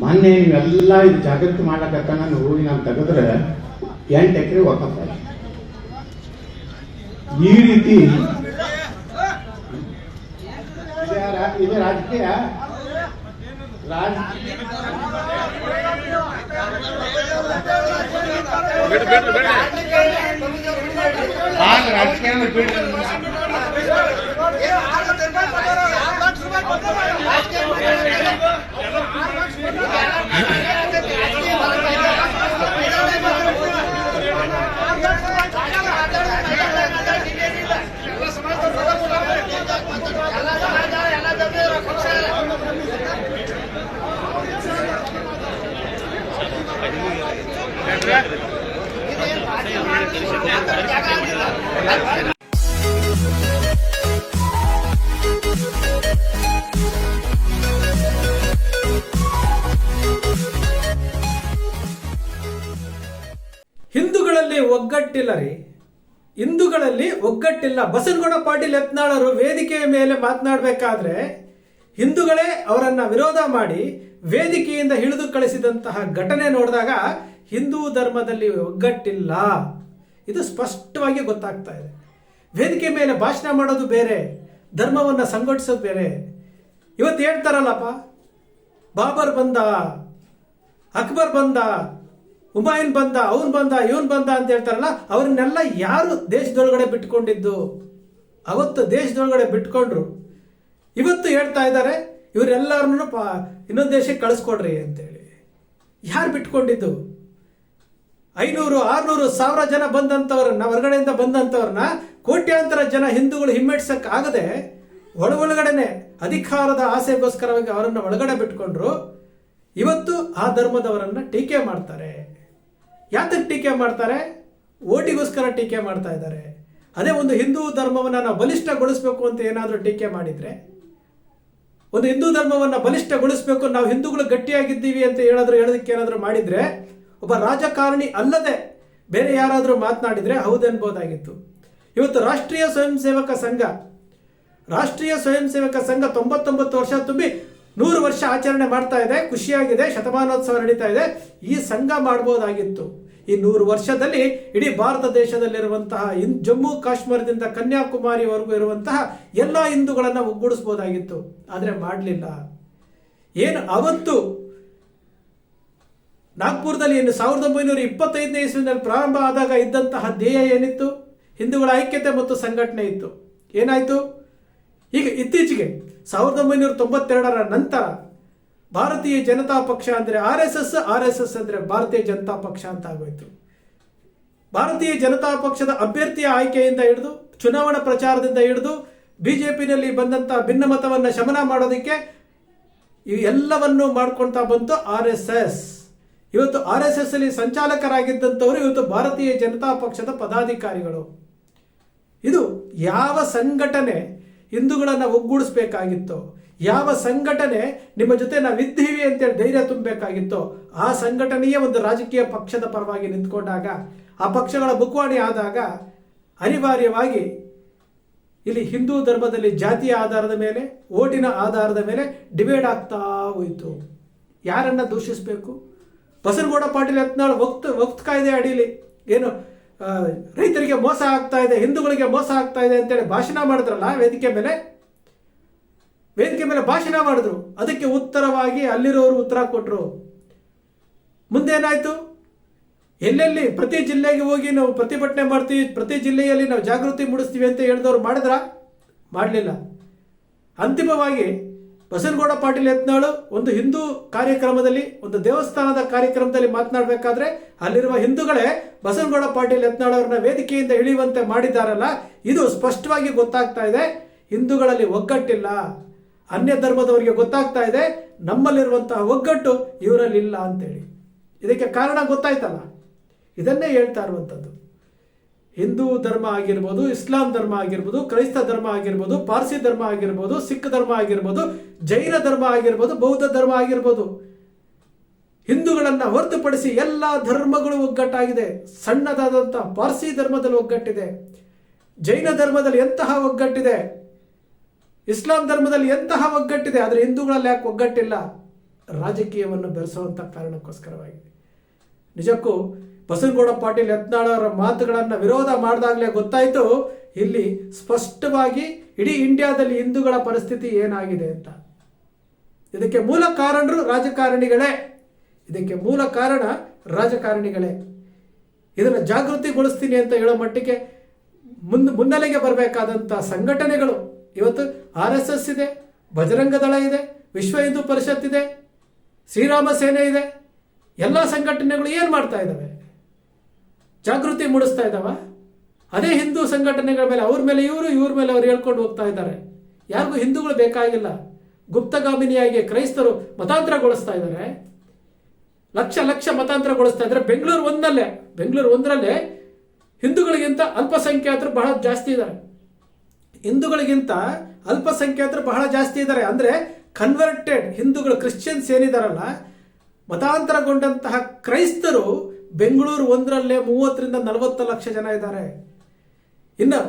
ಮೊನ್ನೆ ನೀವೆಲ್ಲ ಇದು ಜಾಗೃತಿ ಮಾಡ್ಲಕ್ಕ ನಾನು ಹೋಗಿ ತೆಗೆದ್ರೆ ಎಂಟು ಎಕರೆ ಒಕ್ಕಪ್ಪ ಈ ರೀತಿ ಇದು ರಾಜಕೀಯ ರಾಜಕೀಯ ರಾಜಕೀಯ ಇದೇನು ಭಾಷೆ ಮಾಡಿದ್ರೆ ಜಾಗ ಆಗಿಲ್ಲ ಒಗ್ಗಟ್ಟಿಲ್ಲ ರೀ ಹಿಂದೂಗಳಲ್ಲಿ ಒಗ್ಗಟ್ಟಿಲ್ಲ. ಬಸನಗೌಡ ಪಾಟೀಲ್ ವೇದಿಕೆಯ ಮೇಲೆ ಮಾತನಾಡಬೇಕಾದ್ರೆ ಹಿಂದೂಗಳೇ ಅವರನ್ನ ವಿರೋಧ ಮಾಡಿ ವೇದಿಕೆಯಿಂದ ಹಿಡಿದು ಕಳಿಸಿದಂತಹ ಘಟನೆ ನೋಡಿದಾಗ ಹಿಂದೂ ಧರ್ಮದಲ್ಲಿ ಒಗ್ಗಟ್ಟಿಲ್ಲ. ಇದು ಸ್ಪಷ್ಟವಾಗಿ ಗೊತ್ತಾಗ್ತಾ ಇದೆ. ವೇದಿಕೆ ಮೇಲೆ ಭಾಷಣ ಮಾಡೋದು ಬೇರೆ, ಧರ್ಮವನ್ನು ಸಂಘಟಿಸೋದು ಬೇರೆ. ಇವತ್ತು ಹೇಳ್ತಾರಲ್ಲಪ್ಪ, ಬಾಬರ್ ಬಂದ, ಅಕ್ಬರ್ ಬಂದ ಹುಮಾಯೂನ್ ಬಂದ, ಅವನ್ ಬಂದ, ಇವನ್ ಬಂದ ಅಂತ ಹೇಳ್ತಾರಲ್ಲ, ಅವ್ರನ್ನೆಲ್ಲ ಯಾರು ದೇಶದೊಳಗಡೆ ಬಿಟ್ಕೊಂಡಿದ್ದು? ಅವತ್ತು ದೇಶದೊಳಗಡೆ ಬಿಟ್ಕೊಂಡ್ರು. ಇವತ್ತು ಹೇಳ್ತಾ ಇದ್ದಾರೆ, ಇವರೆಲ್ಲರನ್ನು ಪಾ, ಇನ್ನೊಂದು ದೇಶಕ್ಕೆ ಕಳಿಸ್ಕೊಡ್ರಿ ಅಂತೇಳಿ. ಯಾರು ಬಿಟ್ಕೊಂಡಿದ್ದು? ಐನೂರು, ಆರ್ನೂರು ಸಾವಿರ ಜನ ಬಂದಂಥವ್ರನ್ನ ಹೊರಗಡೆಯಿಂದ ಬಂದಂಥವ್ರನ್ನ ಕೋಟ್ಯಾಂತರ ಜನ ಹಿಂದೂಗಳು ಹಿಮ್ಮೆಟ್ಸಕ್ ಆಗದೆ, ಒಳ ಒಳಗಡೆನೆ ಅಧಿಕಾರದ ಆಸೆಗೋಸ್ಕರವಾಗಿ ಅವರನ್ನು ಒಳಗಡೆ ಬಿಟ್ಕೊಂಡ್ರು. ಇವತ್ತು ಆ ಧರ್ಮದವರನ್ನ ಟೀಕೆ ಮಾಡ್ತಾರೆ. ಯಾತಕ್ಕೆ ಟೀಕೆ ಮಾಡ್ತಾರೆ? ಓಟಿಗೋಸ್ಕರ ಟೀಕೆ ಮಾಡ್ತಾ ಇದ್ದಾರೆ. ಅದೇ ಒಂದು ಹಿಂದೂ ಧರ್ಮವನ್ನು ನಾವು ಬಲಿಷ್ಠಗೊಳಿಸಬೇಕು ಅಂತ ಏನಾದರೂ ಟೀಕೆ ಮಾಡಿದರೆ, ಒಂದು ಹಿಂದೂ ಧರ್ಮವನ್ನು ಬಲಿಷ್ಠಗೊಳಿಸಬೇಕು, ನಾವು ಹಿಂದೂಗಳು ಗಟ್ಟಿಯಾಗಿದ್ದೀವಿ ಅಂತ ಹೇಳಾದರೂ ಹೇಳೋದಕ್ಕೆ ಏನಾದರೂ ಮಾಡಿದರೆ, ಒಬ್ಬ ರಾಜಕಾರಣಿ ಅಲ್ಲದೆ ಬೇರೆ ಯಾರಾದರೂ ಮಾತನಾಡಿದರೆ ಹೌದೆನ್ಬೋದಾಗಿತ್ತು. ಇವತ್ತು ರಾಷ್ಟ್ರೀಯ ಸ್ವಯಂ ಸೇವಕ ಸಂಘ, ರಾಷ್ಟ್ರೀಯ ಸ್ವಯಂ ಸೇವಕ ಸಂಘ ತೊಂಬತ್ತೊಂಬತ್ತು ವರ್ಷ ತುಂಬಿ ನೂರು ವರ್ಷ ಆಚರಣೆ ಮಾಡ್ತಾ ಇದೆ, ಖುಷಿಯಾಗಿದೆ, ಶತಮಾನೋತ್ಸವ ನಡೀತಾ ಇದೆ. ಈ ಸಂಘ ಮಾಡ್ಬೋದಾಗಿತ್ತು. ಈ ನೂರು ವರ್ಷದಲ್ಲಿ ಇಡೀ ಭಾರತ ದೇಶದಲ್ಲಿರುವಂತಹ ಇನ್ ಜಮ್ಮು ಕಾಶ್ಮೀರದಿಂದ ಕನ್ಯಾಕುಮಾರಿವರೆಗೂ ಇರುವಂತಹ ಎಲ್ಲ ಹಿಂದೂಗಳನ್ನು ಒಗ್ಗೂಡಿಸ್ಬೋದಾಗಿತ್ತು. ಆದರೆ ಮಾಡಲಿಲ್ಲ. ಏನು ಅವತ್ತು ನಾಗ್ಪುರದಲ್ಲಿ ಏನು ಸಾವಿರದ ಒಂಬೈನೂರ ಇಪ್ಪತ್ತೈದನೇ ಇಸ್ವಿನಲ್ಲಿ ಪ್ರಾರಂಭ ಆದಾಗ ಇದ್ದಂತಹ ಧ್ಯೇಯ ಏನಿತ್ತು? ಹಿಂದೂಗಳ ಐಕ್ಯತೆ ಮತ್ತು ಸಂಘಟನೆ ಇತ್ತು. ಏನಾಯ್ತು? ಈಗ ಇತ್ತೀಚೆಗೆ ಸಾವಿರದ ಒಂಬೈನೂರ ತೊಂಬತ್ತೆರಡರ ನಂತರ ಭಾರತೀಯ ಜನತಾ ಪಕ್ಷ ಅಂದರೆ R S S, R S S ಅಂದರೆ ಭಾರತೀಯ ಜನತಾ ಪಕ್ಷ ಅಂತ ಆಗೋಯ್ತು. ಭಾರತೀಯ ಜನತಾ ಪಕ್ಷದ ಅಭ್ಯರ್ಥಿಯ ಆಯ್ಕೆಯಿಂದ ಹಿಡಿದು, ಚುನಾವಣಾ ಪ್ರಚಾರದಿಂದ ಹಿಡಿದು, ಬಿಜೆಪಿನಲ್ಲಿ ಬಂದಂತಹ ಭಿನ್ನಮತವನ್ನು ಶಮನ ಮಾಡೋದಕ್ಕೆ ಎಲ್ಲವನ್ನು ಮಾಡ್ಕೊಳ್ತಾ ಬಂತು ಆರ್ ಎಸ್ ಎಸ್. ಇವತ್ತು ಆರ್ ಎಸ್ ಎಸ್ ಅಲ್ಲಿ ಸಂಚಾಲಕರಾಗಿದ್ದಂಥವರು ಇವತ್ತು ಭಾರತೀಯ ಜನತಾ ಪಕ್ಷದ ಪದಾಧಿಕಾರಿಗಳು. ಇದು ಯಾವ ಸಂಘಟನೆ ಹಿಂದೂಗಳನ್ನು ಒಗ್ಗೂಡಿಸ್ಬೇಕಾಗಿತ್ತೋ ಯಾವ ಸಂಘಟನೆ ನಿಮ್ಮ ಜೊತೆ ನಾವಿದ್ದೀವಿ ಅಂತೇಳಿ ಧೈರ್ಯ ತುಂಬಬೇಕಾಗಿತ್ತೋ ಆ ಸಂಘಟನೆಯೇ ಒಂದು ರಾಜಕೀಯ ಪಕ್ಷದ ಪರವಾಗಿ ನಿಂತ್ಕೊಂಡಾಗ, ಆ ಪಕ್ಷಗಳ ಬುಕ್ವಾಣಿ ಆದಾಗ ಅನಿವಾರ್ಯವಾಗಿ ಇಲ್ಲಿ ಹಿಂದೂ ಧರ್ಮದಲ್ಲಿ ಜಾತಿಯ ಆಧಾರದ ಮೇಲೆ, ಓಟಿನ ಆಧಾರದ ಮೇಲೆ ಡಿವೈಡ್ ಆಗ್ತಾ ಹೋಯಿತು. ಯಾರನ್ನ ದೂಷಿಸಬೇಕು? ಬಸನಗೌಡ ಪಾಟೀಲ್ ಯತ್ನಾಳ್ ವಕ್ತ್ ವಕ್ತ್ ಕಾಯ್ದೆ ಅಡಿಯಲ್ಲಿ ಏನು ರೈತರಿಗೆ ಮೋಸ ಆಗ್ತಾ ಇದೆ, ಹಿಂದೂಗಳಿಗೆ ಮೋಸ ಆಗ್ತಾ ಇದೆ ಅಂತೇಳಿ ಭಾಷಣ ಮಾಡಿದ್ರಲ್ಲ, ವೇದಿಕೆ ಮೇಲೆ? ವೇದಿಕೆ ಮೇಲೆ ಭಾಷಣ ಮಾಡಿದ್ರು. ಅದಕ್ಕೆ ಉತ್ತರವಾಗಿ ಅಲ್ಲಿರೋರು ಉತ್ತರ ಕೊಟ್ಟರು ಮುಂದೇನಾಯ್ತು ಎಲ್ಲೆಲ್ಲಿ? ಪ್ರತಿ ಜಿಲ್ಲೆಗೆ ಹೋಗಿ ನಾವು ಪ್ರತಿಭಟನೆ ಮಾಡ್ತೀವಿ. ಪ್ರತಿ ಜಿಲ್ಲೆಯಲ್ಲಿ ನಾವು ಜಾಗೃತಿ ಮೂಡಿಸ್ತೀವಿ ಅಂತ ಹೇಳಿದವರು ಮಾಡಿದ್ರ? ಮಾಡಲಿಲ್ಲ. ಅಂತಿಮವಾಗಿ ಬಸನಗೌಡ ಪಾಟೀಲ್ ಯತ್ನಾಳು ಒಂದು ಹಿಂದೂ ಕಾರ್ಯಕ್ರಮದಲ್ಲಿ, ಒಂದು ದೇವಸ್ಥಾನದ ಕಾರ್ಯಕ್ರಮದಲ್ಲಿ ಮಾತನಾಡಬೇಕಾದ್ರೆ ಅಲ್ಲಿರುವ ಹಿಂದೂಗಳೇ ಬಸನಗೌಡ ಪಾಟೀಲ್ ಯತ್ನಾಳ್ ಅವ್ರನ್ನ ವೇದಿಕೆಯಿಂದ ಇಳಿಯುವಂತೆ ಮಾಡಿದ್ದಾರಲ್ಲ, ಇದು ಸ್ಪಷ್ಟವಾಗಿ ಗೊತ್ತಾಗ್ತಾ ಇದೆ. ಹಿಂದೂಗಳಲ್ಲಿ ಒಗ್ಗಟ್ಟಿಲ್ಲ. ಅನ್ಯ ಧರ್ಮದವರಿಗೆ ಗೊತ್ತಾಗ್ತಾ ಇದೆ, ನಮ್ಮಲ್ಲಿರುವಂತಹ ಒಗ್ಗಟ್ಟು ಇವರಲ್ಲಿ ಇಲ್ಲ ಅಂತೇಳಿ. ಇದಕ್ಕೆ ಕಾರಣ ಗೊತ್ತಾಯ್ತಲ್ಲ? ಇದನ್ನೇ ಹೇಳ್ತಾ ಇರುವಂಥದ್ದು. ಹಿಂದೂ ಧರ್ಮ ಆಗಿರ್ಬೋದು, ಇಸ್ಲಾಂ ಧರ್ಮ ಆಗಿರ್ಬೋದು, ಕ್ರೈಸ್ತ ಧರ್ಮ ಆಗಿರ್ಬೋದು, ಪಾರ್ಸಿ ಧರ್ಮ ಆಗಿರ್ಬೋದು, ಸಿಖ್ ಧರ್ಮ ಆಗಿರ್ಬೋದು, ಜೈನ ಧರ್ಮ ಆಗಿರ್ಬೋದು, ಬೌದ್ಧ ಧರ್ಮ ಆಗಿರ್ಬೋದು. ಹಿಂದೂಗಳನ್ನ ಹೊರತುಪಡಿಸಿ ಎಲ್ಲ ಧರ್ಮಗಳು ಒಗ್ಗಟ್ಟಾಗಿದೆ. ಸಣ್ಣದಾದಂಥ ಪಾರ್ಸಿ ಧರ್ಮದಲ್ಲಿ ಒಗ್ಗಟ್ಟಿದೆ. ಜೈನ ಧರ್ಮದಲ್ಲಿ ಎಂತಹ ಒಗ್ಗಟ್ಟಿದೆ? ಇಸ್ಲಾಂ ಧರ್ಮದಲ್ಲಿ ಎಂತಹ ಒಗ್ಗಟ್ಟಿದೆ, ಆದರೆ ಹಿಂದೂಗಳಲ್ಲಿ ಯಾಕೆ ಒಗ್ಗಟ್ಟಿಲ್ಲ? ರಾಜಕೀಯವನ್ನು ಬೆರೆಸುವಂಥ ಕಾರಣಕ್ಕೋಸ್ಕರವಾಗಿದೆ. ನಿಜಕ್ಕೂ ಬಸನಗೌಡ ಪಾಟೀಲ್ ಯತ್ನಾಳವರ ಮಾತುಗಳನ್ನು ವಿರೋಧ ಮಾಡಿದಾಗಲೇ ಗೊತ್ತಾಯಿತು, ಇಲ್ಲಿ ಸ್ಪಷ್ಟವಾಗಿ ಇಡೀ ಇಂಡಿಯಾದಲ್ಲಿ ಹಿಂದೂಗಳ ಪರಿಸ್ಥಿತಿ ಏನಾಗಿದೆ ಅಂತ. ಇದಕ್ಕೆ ಮೂಲ ಕಾರಣರು ರಾಜಕಾರಣಿಗಳೇ. ಇದಕ್ಕೆ ಮೂಲ ಕಾರಣ ರಾಜಕಾರಣಿಗಳೇ. ಇದನ್ನು ಜಾಗೃತಿಗೊಳಿಸ್ತೀನಿ ಅಂತ ಹೇಳೋ ಮಟ್ಟಿಗೆ ಮುನ್, ಮುನ್ನೆಲೆಗೆ ಬರಬೇಕಾದಂಥ ಸಂಘಟನೆಗಳು ಇವತ್ತು ಆರ್ ಎಸ್ ಎಸ್ ಇದೆ ಬಜರಂಗ ದಳ ಇದೆ, ವಿಶ್ವ ಹಿಂದೂ ಪರಿಷತ್ ಇದೆ, ಶ್ರೀರಾಮ ಸೇನೆ ಇದೆ. ಎಲ್ಲ ಸಂಘಟನೆಗಳು ಏನು ಮಾಡ್ತಾ ಇದ್ದಾವೆ ಜಾಗೃತಿ ಮೂಡಿಸ್ತಾ ಇದ್ದಾವ ಅದೇ ಹಿಂದೂ ಸಂಘಟನೆಗಳ ಮೇಲೆ, ಅವ್ರ ಮೇಲೆ ಇವರು, ಇವ್ರ ಮೇಲೆ ಅವ್ರು ಹೇಳ್ಕೊಂಡು ಹೋಗ್ತಾ ಇದ್ದಾರೆ. ಯಾರಿಗೂ ಹಿಂದೂಗಳು ಬೇಕಾಗಿಲ್ಲ. ಗುಪ್ತಗಾಮಿನಿಯಾಗಿ ಕ್ರೈಸ್ತರು ಮತಾಂತರಗೊಳಿಸ್ತಾ ಇದ್ದಾರೆ. ಲಕ್ಷ ಲಕ್ಷ ಮತಾಂತರಗೊಳಿಸ್ತಾ ಇದ್ದಾರೆ. ಬೆಂಗಳೂರು ಒಂದಲ್ಲೇ, ಬೆಂಗಳೂರು ಒಂದರಲ್ಲೇ ಹಿಂದೂಗಳಿಗಿಂತ ಅಲ್ಪಸಂಖ್ಯಾತರು ಬಹಳ ಜಾಸ್ತಿ ಇದ್ದಾರೆ. ಹಿಂದೂಗಳಿಗಿಂತ ಅಲ್ಪಸಂಖ್ಯಾತರು ಬಹಳ ಜಾಸ್ತಿ ಇದ್ದಾರೆ. ಅಂದರೆ ಕನ್ವರ್ಟೆಡ್ ಹಿಂದೂಗಳು ಕ್ರಿಶ್ಚಿಯನ್ಸ್ ಏನಿದಾರಲ್ಲ, ಮತಾಂತರಗೊಂಡಂತಹ ಕ್ರೈಸ್ತರು ಬೆಂಗಳೂರು ಒಂದರಲ್ಲೇ ಮೂವತ್ತರಿಂದ ನಲವತ್ತು ಲಕ್ಷ ಜನ ಇದ್ದಾರೆ. ಇನ್ನು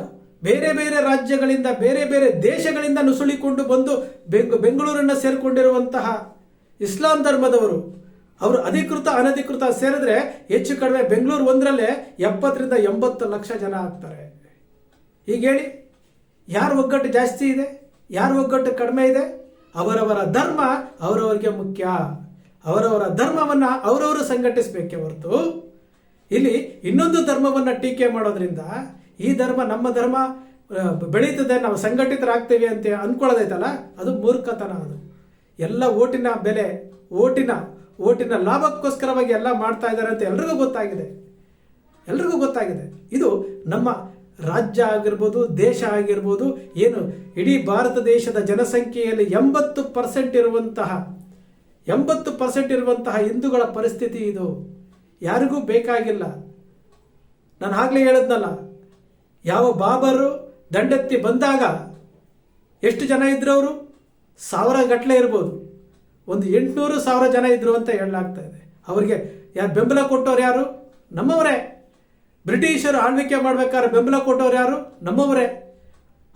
ಬೇರೆ ಬೇರೆ ರಾಜ್ಯಗಳಿಂದ, ಬೇರೆ ಬೇರೆ ದೇಶಗಳಿಂದ ನುಸುಳಿಕೊಂಡು ಬಂದು ಬೆಂಗ್, ಬೆಂಗಳೂರನ್ನು ಸೇರಿಕೊಂಡಿರುವಂತಹ ಇಸ್ಲಾಂ ಧರ್ಮದವರು, ಅವರು ಅಧಿಕೃತ, ಅನಧಿಕೃತ ಸೇರಿದ್ರೆ ಹೆಚ್ಚು ಕಡಿಮೆ ಬೆಂಗಳೂರು ಒಂದರಲ್ಲೇ ಎಪ್ಪತ್ತರಿಂದ ಎಂಬತ್ತು ಲಕ್ಷ ಜನ ಆಗ್ತಾರೆ. ಹೇಳಿ ಯಾರ ಒಗ್ಗಟ್ಟು ಜಾಸ್ತಿ ಇದೆ? ಯಾರ ಒಗ್ಗಟ್ಟು ಕಡಿಮೆ ಇದೆ? ಅವರವರ ಧರ್ಮ ಅವರವರಿಗೆ ಮುಖ್ಯ. ಅವರವರ ಧರ್ಮವನ್ನು ಅವರವರು ಸಂಘಟಿಸಬೇಕೆ ಹೊರತು ಇಲ್ಲಿ ಇನ್ನೊಂದು ಧರ್ಮವನ್ನು ಟೀಕೆ ಮಾಡೋದ್ರಿಂದ ಈ ಧರ್ಮ ನಮ್ಮ ಧರ್ಮ ಬೆಳೀತದೆ, ನಾವು ಸಂಘಟಿತರಾಗ್ತೇವೆ ಅಂತ ಅನ್ಕೊಳ್ಳೋದೈತಲ್ಲ? ಅದು ಮೂರ್ಖತನ ಅದು. ಎಲ್ಲ ಓಟಿನ ಬೆಲೆ, ಓಟಿನ ಓಟಿನ ಲಾಭಕ್ಕೋಸ್ಕರವಾಗಿ ಎಲ್ಲ ಮಾಡ್ತಾ ಇದ್ದಾರೆ ಅಂತ ಎಲ್ರಿಗೂ ಗೊತ್ತಾಗಿದೆ. ಎಲ್ರಿಗೂ ಗೊತ್ತಾಗಿದೆ. ಇದು ನಮ್ಮ ರಾಜ್ಯ ಆಗಿರ್ಬೋದು, ದೇಶ ಆಗಿರ್ಬೋದು, ಏನು ಇಡೀ ಭಾರತ ದೇಶದ ಜನಸಂಖ್ಯೆಯಲ್ಲಿ ಎಂಬತ್ತು ಪರ್ಸೆಂಟ್ ಇರುವಂತಹ, ಎಂಬತ್ತು ಪರ್ಸೆಂಟ್ ಇರುವಂತಹ ಹಿಂದೂಗಳ ಪರಿಸ್ಥಿತಿ ಇದು. ಯಾರಿಗೂ ಬೇಕಾಗಿಲ್ಲ. ನಾನು ಆಗಲೇ ಹೇಳಿದ್ನಲ್ಲ, ಯಾವ ಬಾಬರು ದಂಡೆತ್ತಿ ಬಂದಾಗ ಎಷ್ಟು ಜನ ಇದ್ರು ಅವರು? ಸಾವಿರ ಗಟ್ಟಲೆ ಇರ್ಬೋದು. ಒಂದು ಎಂಟುನೂರು ಸಾವಿರ ಜನ ಇದ್ರು ಅಂತ ಹೇಳಲಾಗ್ತಾ ಇದೆ. ಅವರಿಗೆ ಯಾರು ಬೆಂಬಲ ಕೊಟ್ಟವ್ರು ಯಾರು? ನಮ್ಮವರೇ. ಬ್ರಿಟಿಷರು ಆಳ್ವಿಕೆ ಮಾಡ್ಬೇಕಾದ್ರೆ ಬೆಂಬಲ ಕೊಟ್ಟವ್ರು ಯಾರು? ನಮ್ಮವರೇ.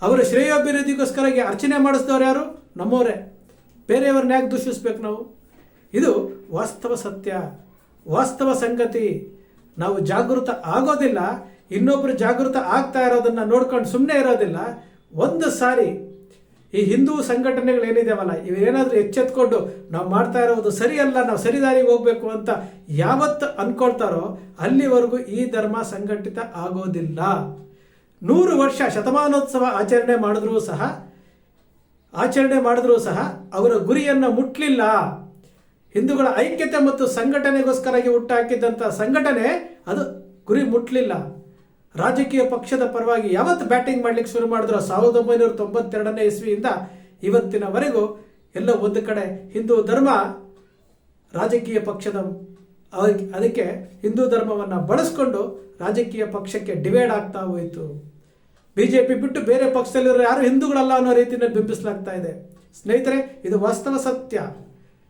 ಅವರ ಶ್ರೇಯೋಭಿವೃದ್ಧಿಗೋಸ್ಕರ ಅರ್ಚನೆ ಮಾಡಿಸಿದವ್ರು ಯಾರು? ನಮ್ಮವರೇ. ಬೇರೆಯವ್ರನ್ನ ಯಾಕೆ ದೂಷಿಸ್ಬೇಕು ನಾವು? ಇದು ವಾಸ್ತವ ಸತ್ಯ. ವಾಸ್ತವ ಸಂಗತಿ. ನಾವು ಜಾಗೃತ ಆಗೋದಿಲ್ಲ, ಇನ್ನೊಬ್ರು ಜಾಗೃತ ಆಗ್ತಾ ಇರೋದನ್ನ ನೋಡ್ಕೊಂಡು ಸುಮ್ಮನೆ ಇರೋದಿಲ್ಲ. ಒಂದು ಸಾರಿ ಈ ಹಿಂದೂ ಸಂಘಟನೆಗಳು ಇವೇನಾದರೂ ಎಚ್ಚೆತ್ಕೊಂಡು ನಾವು ಮಾಡ್ತಾ ಇರೋದು ಸರಿಯಲ್ಲ, ನಾವು ಸರಿದಾರಿಗೆ ಹೋಗ್ಬೇಕು ಅಂತ ಯಾವತ್ತು ಅನ್ಕೊಳ್ತಾರೋ ಅಲ್ಲಿವರೆಗೂ ಈ ಧರ್ಮ ಸಂಘಟಿತ ಆಗೋದಿಲ್ಲ. ನೂರು ವರ್ಷ ಶತಮಾನೋತ್ಸವ ಆಚರಣೆ ಮಾಡಿದ್ರೂ ಸಹ, ಆಚರಣೆ ಮಾಡಿದ್ರೂ ಸಹ ಅವರ ಗುರಿಯನ್ನು ಮುಟ್ಲಿಲ್ಲ. ಹಿಂದೂಗಳ ಐಕ್ಯತೆ ಮತ್ತು ಸಂಘಟನೆಗೋಸ್ಕರಾಗಿ ಹುಟ್ಟಾಕಿದ್ದಂಥ ಸಂಘಟನೆ ಅದು ಗುರಿ ಮುಟ್ಲಿಲ್ಲ. ರಾಜಕೀಯ ಪಕ್ಷದ ಪರವಾಗಿ ಯಾವತ್ತು ಬ್ಯಾಟಿಂಗ್ ಮಾಡ್ಲಿಕ್ಕೆ ಶುರು ಮಾಡಿದ್ರು ಸಾವಿರದ ಒಂಬೈನೂರ ತೊಂಬತ್ತೆರಡನೇ ಇಸ್ವಿಯಿಂದ ಇವತ್ತಿನವರೆಗೂ ಎಲ್ಲ ಒಂದು ಕಡೆ ಹಿಂದೂ ಧರ್ಮ ರಾಜಕೀಯ ಪಕ್ಷದ ಅದಕ್ಕೆ- ಹಿಂದೂ ಧರ್ಮವನ್ನು ಬಳಸ್ಕೊಂಡು ರಾಜಕೀಯ ಪಕ್ಷಕ್ಕೆ ಡಿವೈಡ್ ಆಗ್ತಾ ಹೋಯಿತು. ಬಿಜೆಪಿ ಬಿಟ್ಟು ಬೇರೆ ಪಕ್ಷದಲ್ಲಿರೋ ಯಾರು ಹಿಂದೂಗಳಲ್ಲ ಅನ್ನೋ ರೀತಿಯಲ್ಲಿ ಬಿಂಬಿಸಲಾಗ್ತಾ ಇದೆ. ಸ್ನೇಹಿತರೆ, ಇದು ವಾಸ್ತವ ಸತ್ಯ.